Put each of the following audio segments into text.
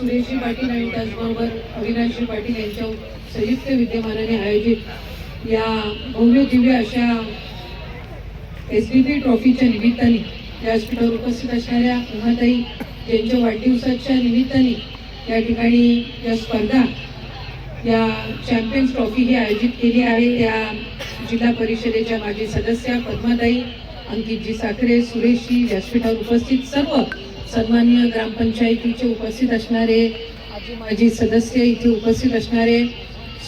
सुरेशजी पाटील आणि त्याचबरोबर अविनाशजी पाटील यांच्या संयुक्त विद्यमानाने आयोजित या भव्य दिव्य अशा एस बी पी ट्रॉफीच्या निमित्ताने व्यासपीठावर उपस्थित असणाऱ्या उमाताई यांच्या वाढदिवसाच्या निमित्ताने या ठिकाणी या स्पर्धा या चॅम्पियन्स ट्रॉफी ही आयोजित केली आहे. त्या जिल्हा परिषदेच्या माजी सदस्या पद्माताई अंकितजी साखरे सुरेशजी व्यासपीठावर उपस्थित सर्व सन्मान्य ग्रामपंचायतीचे उपस्थित असणारे आजी माजी सदस्य इथे उपस्थित असणारे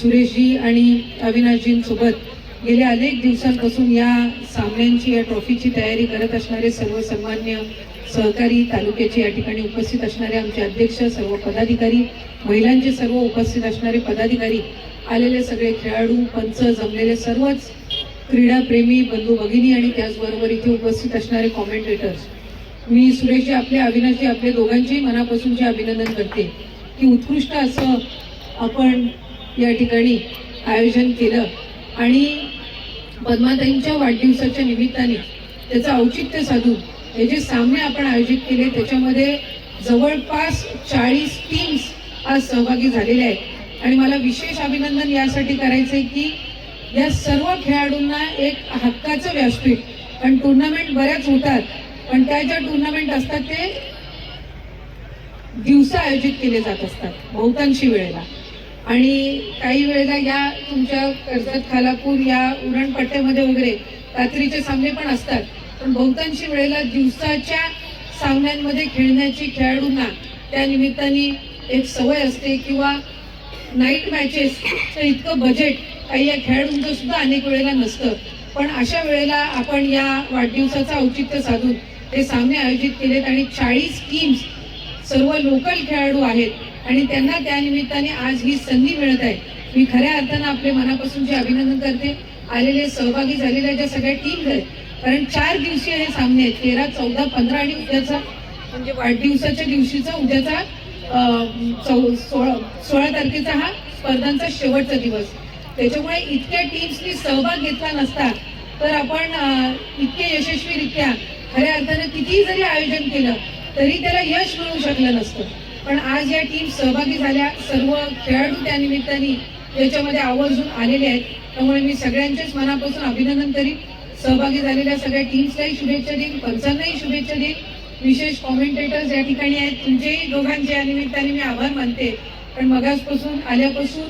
सुरेशजी आणि अविनाशजींसोबत गेल्या अनेक दिवसांपासून या सामन्यांची या ट्रॉफीची तयारी करत असणारे सर्व सन्मान्य सहकारी तालुक्याचे या ठिकाणी उपस्थित असणारे आमचे अध्यक्ष सर्व पदाधिकारी महिलांचे सर्व उपस्थित असणारे पदाधिकारी आलेले सगळे खेळाडू पंच जमलेले सर्वच क्रीडाप्रेमी बंधू भगिनी आणि त्याचबरोबर इथे उपस्थित असणारे कॉमेंटेटर्स मी सुरेशजी आपले अविनाशजी आपले दोघांचेही मनापासूनचे अभिनंदन करते की उत्कृष्ट असं आपण या ठिकाणी आयोजन केलं. आणि पद्माताईंच्या वाढदिवसाच्या निमित्ताने त्याचं औचित्य साधून हे जे सामने आपण आयोजित केले त्याच्यामध्ये जवळपास चाळीस टीम्स आज सहभागी झालेल्या आहेत. आणि मला विशेष अभिनंदन यासाठी करायचं आहे की या सर्व खेळाडूंना एक हक्काचं व्यासपीठ. कारण टुर्नामेंट बऱ्याच होतात पण त्या ज्या टुर्नामेंट असतात ते दिवसा आयोजित केले जात असतात बहुतांशी वेळेला. आणि काही वेळेला या तुमच्या कर्जत खालापूर या उरणपट्ट्यामध्ये वगैरे रात्रीचे सामने पण असतात. पण बहुतांशी वेळेला दिवसाच्या सामन्यांमध्ये खेळण्याची खेळाडूंना त्या निमित्ताने एक सवय असते किंवा नाईट मॅचेस इतकं बजेट काही या खेळाडूंचं सुद्धा अनेक वेळेला नसतं. पण अशा वेळेला आपण या वाढदिवसाचं औचित्य साधून हे सामने आयोजित केलेत आणि चाळीस टीम्स सर्व लोकल खेळाडू आहेत आणि त्यांना त्यानिमित्ताने आज ही संधी मिळत आहे. मी खऱ्या अर्थानं आपले मनापासूनचे अभिनंदन करते आलेले सहभागी झालेल्या ज्या सगळ्या टीम्स आहेत कारण चार दिवसीय हे सामने आहेत तेरा चौदा पंधरा आणि उद्याचा म्हणजे वाढदिवसाच्या दिवशीचा उद्याचा चौ- सोळा सोळा तारखेचा हा स्पर्धांचा शेवटचा दिवस. त्याच्यामुळे इतक्या टीम्सनी सहभाग घेतला नसता तर आपण इतके यशस्वीरित्या खऱ्या अर्थानं कितीही जरी आयोजन केलं तरी त्याला यश मिळू शकलं नसतं. पण आज या टीम सहभागी झाल्या सर्व खेळाडू त्या निमित्ताने याच्यामध्ये आवर्जून आलेले आहेत. त्यामुळे मी सगळ्यांच्याच मनापासून अभिनंदन करीन. सहभागी झालेल्या सगळ्या टीम्सलाही शुभेच्छा देईन पंचांनाही शुभेच्छा देईन. विशेष कॉमेंटेटर्स या ठिकाणी आहेत. तुमचेही दोघांचे या निमित्ताने मी आभार मानते. पण मगासपासून आल्यापासून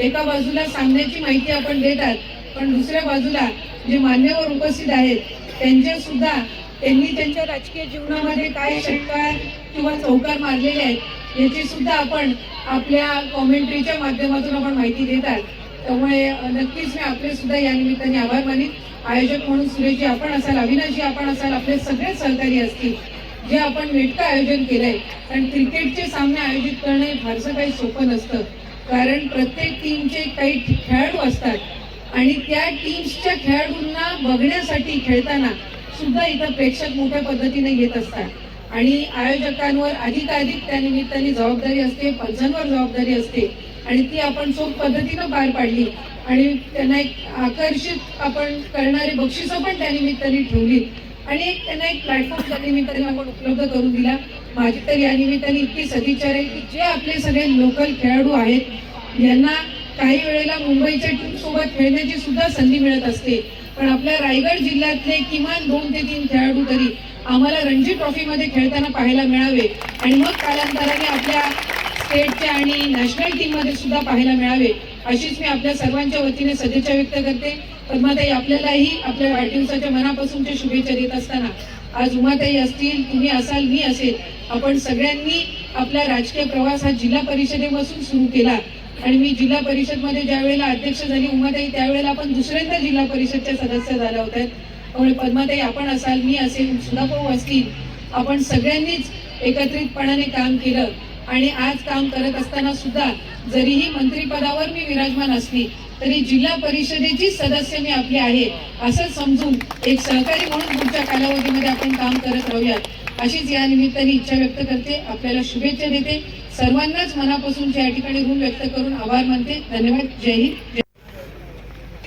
एका बाजूला सामन्याची माहिती आपण देतात पण दुसऱ्या बाजूला जे मान्यवर उपस्थित आहेत त्यांच्या सुद्धा त्यांनी त्यांच्या राजकीय जीवनामध्ये काय षटकार किंवा चौकार मारलेले आहेत याची सुद्धा आपण आपल्या कॉमेंट्रीच्या माध्यमातून आपण माहिती देतात. त्यामुळे नक्कीच मी आपले सुद्धा या निमित्ताने आभार मानित आयोजक म्हणून सुरेशजी आपण असाल अविनाशजी आपण असाल आपले सगळे सहकारी असतील जे आपण नेटकं आयोजन केलंय. कारण क्रिकेटचे सामने आयोजित करणं हे फारसं काही सोपं नसतं. कारण प्रत्येक टीमचे काही खेळाडू असतात. आणि त्या टीम्सच्या खेळाडूंना बघण्यासाठी खेळताना सुद्धा इथं प्रेक्षक मोठ्या पद्धतीने येत असतात. आणि आयोजकांवर अधिकाधिक त्या निमित्ताने जबाबदारी असते पंचांवर जबाबदारी असते. आणि ती आपण चोख पद्धतीनं पार पाडली आणि त्यांना एक आकर्षित आपण करणारी बक्षिसं पण त्या निमित्ताने ठेवली. आणि एक त्यांना एक प्लॅटफॉर्म त्या निमित्ताने आपण उपलब्ध करून दिला. माझी तर या निमित्ताने इतकी सदिच्छा आहे की जे आपले सगळे लोकल खेळाडू आहेत यांना काही वेळेला मुंबईच्या टीम सोबत खेळण्याची सुद्धा संधी मिळत असते. पण आपल्या रायगड जिल्ह्यातले किमान दोन ते तीन खेळाडू तरी आम्हाला रणजी ट्रॉफीमध्ये खेळताना पाहायला मिळावे. आणि मग कालांतराने आपल्या स्टेटच्या आणि नॅशनल टीममध्ये सुद्धा पाहायला मिळावे. अशीच मी आपल्या सर्वांच्या वतीने सदिच्छा व्यक्त करते. पद्माताई आपल्यालाही आपल्या वाढदिवसाच्या मनापासूनच्या शुभेच्छा देत असताना आज उमाताई असतील तुम्ही असाल मी असेल आपण सगळ्यांनी आपला राजकीय प्रवास हा जिल्हा परिषदेपासून सुरू केला. आणि मी जिल्हा परिषदमध्ये ज्यावेळेला ज्या वेळेला अध्यक्ष झाली उमाताई त्यावेळेला आपण दुसऱ्यांदा जिल्हा परिषदच्या सदस्य झाल्या होत्या. त्यामुळे पद्माताई आपण असाल मी असेल सुधाभाऊ असतील आपण सगळ्यांनीच एकत्रितपणाने काम केलं. आणि आज काम करत असताना सुद्धा जरीही मंत्रीपदावर मी विराजमान असली तरी जिल्हा परिषदेची सदस्य मी आपली आहे असं समजून एक सहकारी म्हणून पुढच्या कालावधीमध्ये आपण काम करत राहूयात. अशीच या निमित्ताने इच्छा व्यक्त करते. आपल्याला शुभेच्छा देते. सर्वांनाच मनापासून या ठिकाणी ऋण व्यक्त करून आभार मानते. धन्यवाद. जय हिंद.